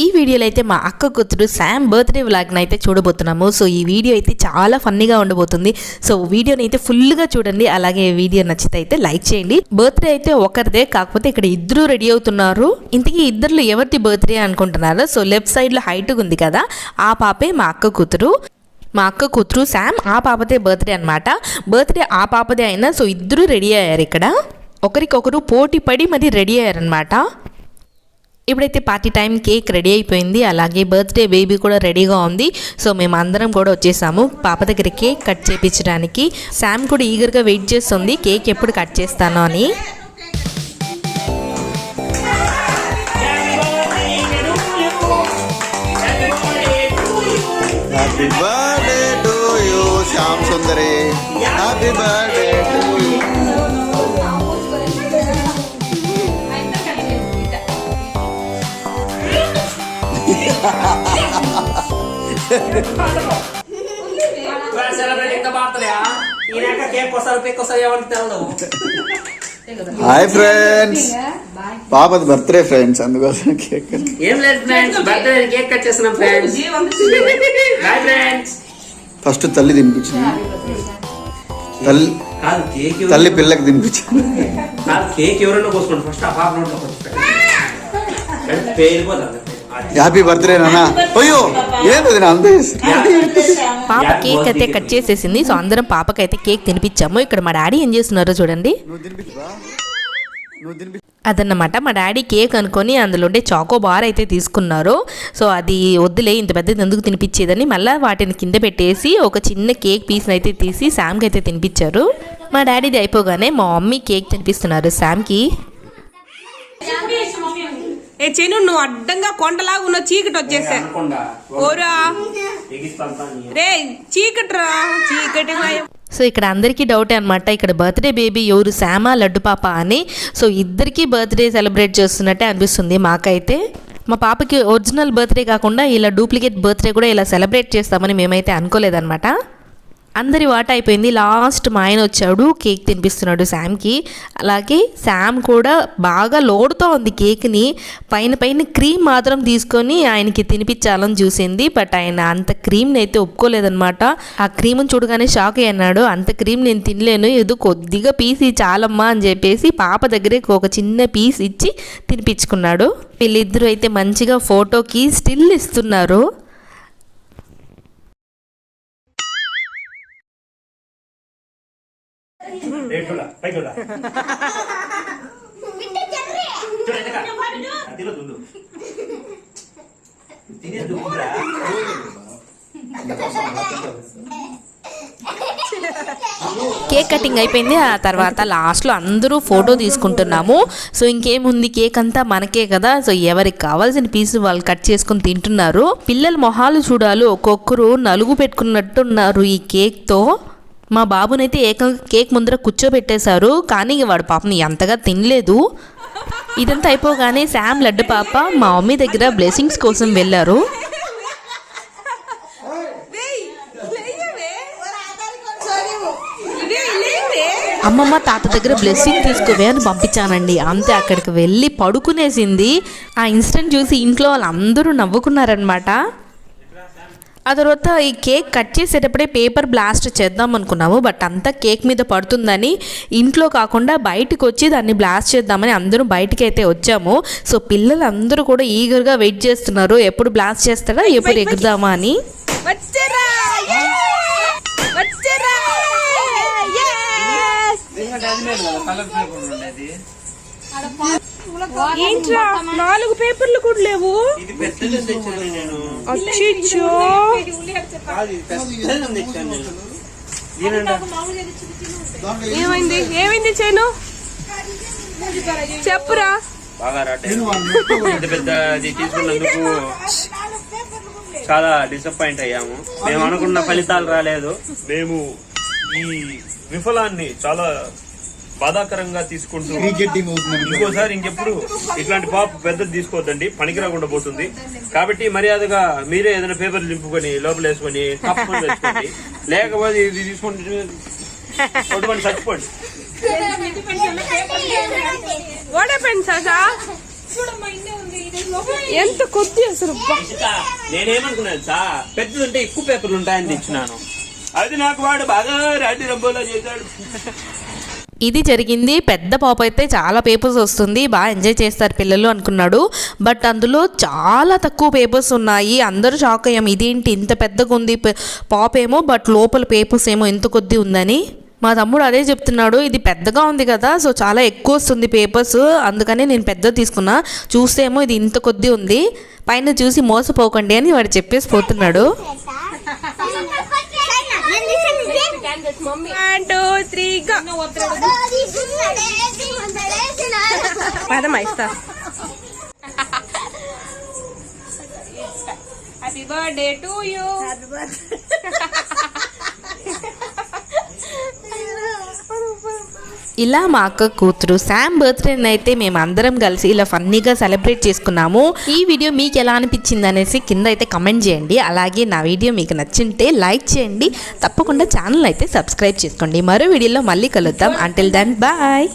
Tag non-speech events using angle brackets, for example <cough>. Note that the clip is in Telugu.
ఈ వీడియోలో అయితే మా అక్క కూతురు శామ్ బర్త్డే వ్లాగ్ని అయితే చూడబోతున్నాము. సో ఈ వీడియో అయితే చాలా ఫన్నీగా ఉండబోతుంది. సో వీడియోని అయితే ఫుల్గా చూడండి. అలాగే వీడియో నచ్చితే అయితే లైక్ చేయండి. బర్త్డే అయితే ఒకరిదే కాకపోతే ఇక్కడ ఇద్దరు రెడీ అవుతున్నారు. ఇంతకీ ఇద్దరు ఎవరిది బర్త్డే అనుకుంటున్నారో? సో లెఫ్ట్ సైడ్లో హైట్ ఉంది కదా ఆ పాపే మా అక్క కూతురు. మా అక్క కూతురు శామ్ ఆ పాపదే బర్త్డే అనమాట బర్త్డే ఆ పాపదే అయినా సో ఇద్దరు రెడీ అయ్యారు ఇక్కడ. ఒకరికొకరు పోటీ పడి మరి రెడీ అయ్యారనమాట ఇప్పుడైతే పార్టీ టైం కేక్ రెడీ అయిపోయింది. అలాగే బర్త్డే బేబీ కూడా రెడీగా ఉంది. సో మేము అందరం కూడా వచ్చేసాము. పాప దగ్గర కేక్ కట్ చేయించడానికి శామ్ కూడా ఈగర్గా వెయిట్ చేస్తుంది. కేక్ ఎప్పుడు కట్ చేస్తాను అని. Happy birthday to you Shyam Sundari happy birthday to you hi friends పాపది బర్త్డే ఫ్రెండ్స్ అందుకోసం కేక్ ఏం లేదు ఫ్రెండ్స్ బర్త్డే కేక్ కట్ చేస్తున్నాం ఫ్రెండ్స్ బాయ్ ఫ్రెండ్స్ ఫస్ట్ తల్లి తినిపించింది. తల్లి కాదు కేక్ ఎవరు- తల్లి పిల్లకి తినిపించింది. కేక్ ఎవరైనా కోసుకోండి. ఫస్ట్ ఆ పాప నోట్లో కొంచెం పెట్టండి. <laughs> హ్యాపీ బర్త్డే నాన్న అయ్యో నా అంత పాప కేక్ అయితే కట్ చేసేసింది. సో అందరం పాపకైతే కేక్ తినిపించాము. ఇక్కడ మా డాడీ ఏం చేస్తున్నారో చూడండి. నువ్వు తినిపించవా? నువ్వు తినిపి అదన్నమాట. మా డాడీ కేక్ అనుకొని అందులో ఉండే చాకో బార్ అయితే తీసుకున్నారు. సో అది వద్దులే ఇంత పెద్దది ఎందుకు తినిపించేదని మళ్ళీ వాటిని కింద పెట్టేసి ఒక చిన్న కేక్ పీస్ని అయితే తీసి శామ్కి అయితే తినిపించారు. మా డాడీది అయిపోగానే మా మమ్మీ కేక్ తినిపిస్తున్నారు శామ్కి ఏ చెను నువ్వు అడ్డంగా కొండలాగా ఉన్న చీకటి వచ్చేసా ఓరా. రే చీకటి రా చీకటి సో ఇక్కడ అందరికీ డౌటే అనమాట ఇక్కడ బర్త్డే బేబీ ఎవరు? శామా లడ్డు పాప అని. సో ఇద్దరికి బర్త్డే సెలబ్రేట్ చేస్తున్నట్టే అనిపిస్తుంది మాకైతే. మా పాపకి ఒరిజినల్ బర్త్డే కాకుండా ఇలా డూప్లికేట్ బర్త్డే కూడా ఇలా సెలబ్రేట్ చేస్తామని మేమైతే అనుకోలేదన్నమాట. అందరి వాట అయిపోయింది. లాస్ట్ మా ఆయన వచ్చాడు కేక్ తినిపిస్తున్నాడు శామ్కి. అలాగే శామ్ కూడా బాగా లోడుతో ఉంది కేక్ని. పైన పైన క్రీమ్ మాత్రం తీసుకొని ఆయనకి తినిపించాలని చూసింది. బట్ ఆయన అంత క్రీమ్ని అయితే ఒప్పుకోలేదనమాట ఆ క్రీమ్ని చూడగానే షాక్ అయ్యాడు అంత క్రీమ్ నేను తినలేను. ఏదో కొద్దిగా పీస్ చాలమ్మా అని చెప్పేసి పాప దగ్గరే ఒక చిన్న పీస్ ఇచ్చి తినిపించుకున్నాడు. వీళ్ళిద్దరూ అయితే మంచిగా ఫోటోకి స్టిల్ ఇస్తున్నారు. కేక్ కటింగ్ అయిపోయింది. ఆ తర్వాత లాస్ట్లో అందరూ ఫోటో తీసుకుంటున్నాము. సో ఇంకేముంది? కేక్ అంతా మనకే కదా. సో ఎవరికి కావాల్సిన పీసు వాళ్ళు కట్ చేసుకుని తింటున్నారు. పిల్లల మొహాలు చూడాలి. ఒక్కొక్కరు నలుగు పెట్టుకున్నట్టున్నారు ఈ కేక్తో. మా బాబునైతే ఏకంగా కేక్ ముందర కూర్చోబెట్టేశారు. కానీ వాడు పాపని ఎంతగా తినలేదు. ఇదంతా అయిపోగానే శామ్ లడ్డు పాప మా మమ్మీ దగ్గర బ్లెస్సింగ్స్ కోసం వెళ్ళారు. అమ్మమ్మ తాత దగ్గర బ్లెస్సింగ్ తీసుకోవే అని పంపించానండి. అంతే అక్కడికి వెళ్ళి పడుకునేసింది. ఆ ఇన్సిడెంట్ చూసి ఇంట్లో వాళ్ళందరూ నవ్వుకున్నారనమాట ఆ తర్వాత ఈ కేక్ కట్ చేసేటప్పుడే పేపర్ బ్లాస్ట్ చేద్దాం అనుకున్నాము బట్ అంతా కేక్ మీద పడుతుందని ఇంట్లో కాకుండా బయటకు వచ్చి దాన్ని బ్లాస్ట్ చేద్దామని అందరూ బయటికి అయితే వచ్చాము. సో పిల్లలు అందరూ కూడా ఈగర్గా వెయిట్ చేస్తున్నారు ఎప్పుడు బ్లాస్ట్ చేస్తారా ఎప్పుడు ఎగురుదామా అని. వచ్చరా! వచ్చరా! ఏంట్రా? నాలుగు పేపర్లు కూడా లేవు. అచ్చిచ్చో ఏమైంది? ఏమైంది చేను? చెప్పురా. బాగా రాటే పెద్ద పెద్ద ఇది తీసుకున్నందుకు చాలా డిసప్పాయింట్ అయ్యాము. మేము అనుకున్న ఫలితాలు రాలేదు. మేము ఈ విఫలాన్ని చాలా బాధాకరంగా తీసుకుంటూ ఇంకోసారి ఇంకెప్పుడు ఇట్లాంటి పాప పెద్దది తీసుకోవద్దండి పనికి రాకుండా పోతుంది. కాబట్టి మర్యాదగా మీరే ఏదైనా పేపర్ నింపుకొని లోపల వేసుకొని లేకపోతే ఇది తీసుకుంటే కొట్టుకొని చచ్చిపోండి. వాట్ హ్యాపెన్ సాసా ఎంత కొద్ది అసలు. నేనేమనుకున్నాను సా పెద్దదంటే ఎక్కువ పేపర్లు ఉంటాయని తెచ్చినాను. అది నాకు వాడు బాగా రాటి రంబోలా చేశాడు. ఇది జరిగింది పెద్ద పాప అయితే చాలా పేపర్స్ వస్తుంది బాగా ఎంజాయ్ చేస్తారు పిల్లలు అనుకున్నాడు. బట్ అందులో చాలా తక్కువ పేపర్స్ ఉన్నాయి. అందరూ షాక్ అయ్యాం ఇదేంటి ఇంత పెద్దగా ఉంది పాప ఏమో బట్ లోపల పేపర్స్ ఏమో ఇంత కొద్ది ఉందని. మా తమ్ముడు అదే చెప్తున్నాడు ఇది పెద్దగా ఉంది కదా సో చాలా ఎక్కువ వస్తుంది పేపర్స్ అందుకని నేను పెద్ద తీసుకున్నా. చూస్తే ఏమో ఇది ఇంత కొద్ది ఉంది. పైన చూసి మోసపోకండి అని వాడు చెప్పేసి పోతున్నాడు. వన్ టూ త్రీ గా పదమ్మా ఇస్తా హ్యాపీ బర్త్డే టు యూ ఇలా మా అక్క కూతురు శామ్ బర్త్డేని అయితే మేము అందరం కలిసి ఇలా ఫన్నీగా సెలబ్రేట్ చేసుకున్నాము. ఈ వీడియో మీకు ఎలా అనిపించింది అనేసి కింద అయితే కమెంట్ చేయండి. అలాగే నా వీడియో మీకు నచ్చింటే లైక్ చేయండి. తప్పకుండా ఛానల్ అయితే సబ్స్క్రైబ్ చేసుకోండి. మరో వీడియోలో మళ్ళీ కలుద్దాం. Until then bye